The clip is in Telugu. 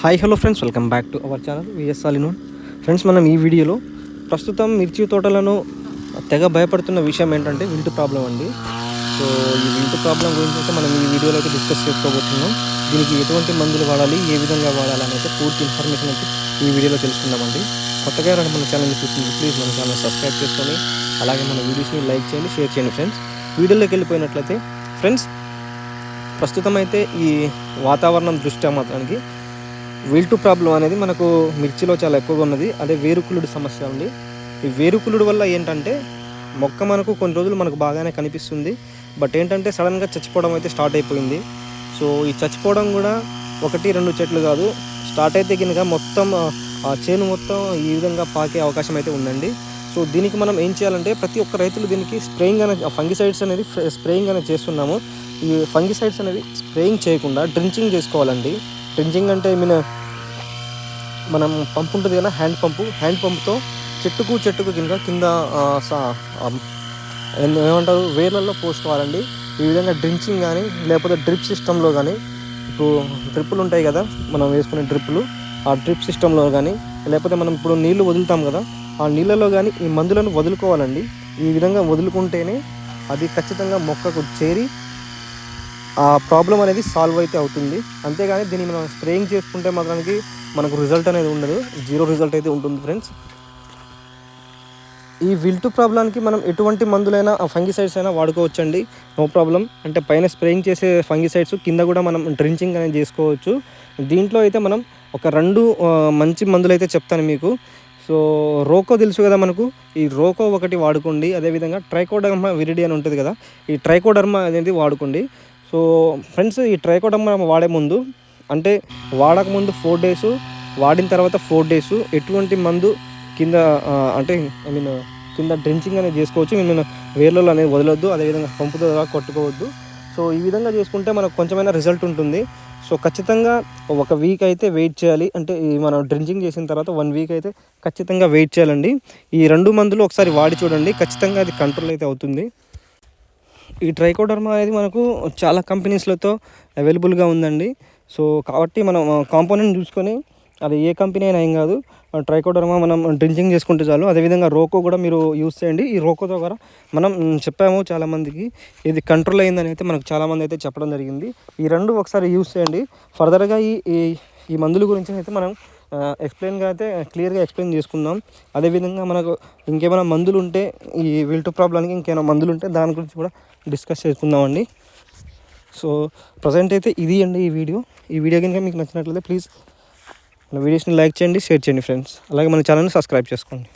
Hi hello friends welcome back to our channel VS అలినోన్ friends మనం ఈ వీడియోలో ప్రస్తుతం మిర్చి తోటలను తెగ భయపడుతున్న విషయం ఏంటంటే విల్టు ప్రాబ్లం అండి. సో ఈ విల్టు ప్రాబ్లం గురించి అయితే మనం ఈ వీడియోలో అయితే డిస్కస్ చేసుకోబోతున్నాం. దీనికి ఎటువంటి మందులు వాడాలి ఏ విధంగా వాడాలి అనేది పూర్తి ఇన్ఫర్మేషన్ అయితే ఈ వీడియోలో తెలుసుకుందామండి. కొత్తగా రండి మన ఛానల్ని చూస్తుంది ప్లీజ్ మన ఛానల్ సబ్స్క్రైబ్ చేసుకొని అలాగే మన వీడియోస్ని లైక్ చేయండి షేర్ చేయండి ఫ్రెండ్స్ వీడియోలోకి వెళ్ళిపోయినట్లయితే ఫ్రెండ్స్ ప్రస్తుతం అయితే ఈ వాతావరణం దృష్ట్యా మాత్రానికి వెల్టు ప్రాబ్లం అనేది మనకు మిర్చిలో చాలా ఎక్కువగా ఉన్నది. అదే వేరుకులుడు సమస్య ఉంది. ఈ వేరుకులుడు వల్ల ఏంటంటే మొక్క మనకు కొన్ని రోజులు మనకు బాగానే కనిపిస్తుంది. బట్ ఏంటంటే సడన్గా చచ్చిపోవడం అయితే స్టార్ట్ అయిపోయింది. సో ఈ చచ్చిపోవడం కూడా ఒకటి రెండు చెట్లు కాదు. స్టార్ట్ అయితే కనుక మొత్తం ఆ, చేను మొత్తం ఈ విధంగా పాకే అవకాశం అయితే ఉందండి. సో దీనికి మనం ఏం చేయాలంటే ప్రతి ఒక్క రైతులు దీనికి స్ప్రేయింగ్ అనేది ఫంగిసైడ్స్ అనేది స్ప్రేయింగ్ అనేది చేస్తున్నాము. ఈ ఫంగిసైడ్స్ అనేవి స్ప్రేయింగ్ చేయకుండా డ్రించింగ్ చేసుకోవాలండి. డ్రించింగ్ అంటే మీన్ మనం పంపు ఉంటుంది కదా హ్యాండ్ పంపు హ్యాండ్ పంప్తో చెట్టుకు చెట్టుకు కింద కింద సా- ఏమంటారు వేర్లలో పోసుకోవాలండి ఈ విధంగా డ్రించింగ్ కానీ లేకపోతే డ్రిప్ సిస్టంలో కానీ ఇప్పుడు డ్రిప్పులు ఉంటాయి కదా మనం వేసుకునే డ్రిప్పులు. ఆ డ్రిప్ సిస్టంలో కానీ లేకపోతే మనం ఇప్పుడు నీళ్ళు వదులుతాం కదా ఆ నీళ్ళలో కానీ ఈ మందులను వదులుకోవాలండి. ఈ విధంగా వదులుకుంటేనే అది ఖచ్చితంగా మొక్కకు చేరి ప్రాబ్లం అనేది సాల్వ్ అయితే అవుతుంది. అంతేగాని దీన్ని మనం స్ప్రేయింగ్ చేసుకుంటే మాత్రానికి మనకు రిజల్ట్ అనేది ఉండదు. జీరో రిజల్ట్ అయితే ఉంటుంది ఫ్రెండ్స్. ఈ విల్టు ప్రాబ్లానికి మనం ఎటువంటి మందులైనా ఫంగిసైడ్స్ అయినా వాడుకోవచ్చండి. No problem. అంటే పైన స్ప్రేయింగ్ చేసే ఫంగిసైడ్స్ కింద కూడా మనం డ్రించింగ్ అనేది చేసుకోవచ్చు. దీంట్లో అయితే మనం ఒక రెండు మంచి మందులు అయితే చెప్తాను మీకు. సో రోకో తెలుసు కదా మనకు? ఈ రోకో ఒకటి వాడుకోండి. అదేవిధంగా ట్రైకోడర్మా విరిడి అని ఉంటుంది కదా? ఈ ట్రైకోడర్మా అనేది వాడుకోండి. సో ఫ్రెండ్స్ ఈ ట్రైకోడర్మా వాడే ముందు అంటే వాడక ముందు ఫోర్ డేస్ వాడిన తర్వాత ఫోర్ డేస్ ఎటువంటి మందు కింద అంటే ఐ మీన్ కింద డ్రెంచింగ్ అనేది చేసుకోవచ్చు. మేము వేర్లలో అనేది వదలొద్దు. అదేవిధంగా పంపుతో కొట్టుకోవద్దు. సో ఈ విధంగా చేసుకుంటే మనకు కొంచెమైనా రిజల్ట్ ఉంటుంది. సో ఖచ్చితంగా ఒక వీక్ అయితే వెయిట్ చేయాలి. అంటే ఈ మనం డ్రింకింగ్ చేసిన తర్వాత వన్ వీక్ అయితే ఖచ్చితంగా వెయిట్ చేయాలండి. ఈ రెండు మందులు ఒకసారి వాడి చూడండి. ఖచ్చితంగా అది కంట్రోల్ అయితే అవుతుంది. ఈ ట్రైకోడర్మా అనేది మనకు చాలా కంపెనీస్లతో అవైలబుల్గా ఉందండి. సో కాబట్టి మనం కాంపోనెంట్ చూసుకొని అది ఏ కంపెనీ అయినా ఏం కాదు. ట్రైకోడర్మా మనం డ్రింకింగ్ చేసుకుంటే చాలు. అదేవిధంగా రోకో కూడా మీరు యూస్ చేయండి. ఈ రోకో ద్వారా మనం చెప్పాము చాలామందికి ఇది కంట్రోల్ అయిందని అయితే మనకు చాలామంది అయితే చెప్పడం జరిగింది. ఈ రెండు ఒకసారి యూస్ చేయండి. ఫర్దర్గా ఈ ఈ- ఈ మందుల గురించి అయితే మనం ఎక్స్ప్లెయిన్గా అయితే క్లియర్గా ఎక్స్ప్లెయిన్ చేసుకుందాం. అదేవిధంగా మనకు ఇంకేమైనా మందులు ఉంటే ఈ విల్టు ప్రాబ్లానికి ఇంకేమైనా మందులు ఉంటే దాని గురించి కూడా డిస్కస్ చేసుకుందామండి. సో ప్రజెంట్ అయితే ఇది అండి ఈ వీడియో. ఈ వీడియో కనుక మీకు నచ్చినట్లయితే ప్లీజ్ మన వీడియోస్ని లైక్ చేయండి షేర్ చేయండి ఫ్రెండ్స్ అలాగే మన ఛానల్ని సబ్స్క్రైబ్ చేసుకోండి.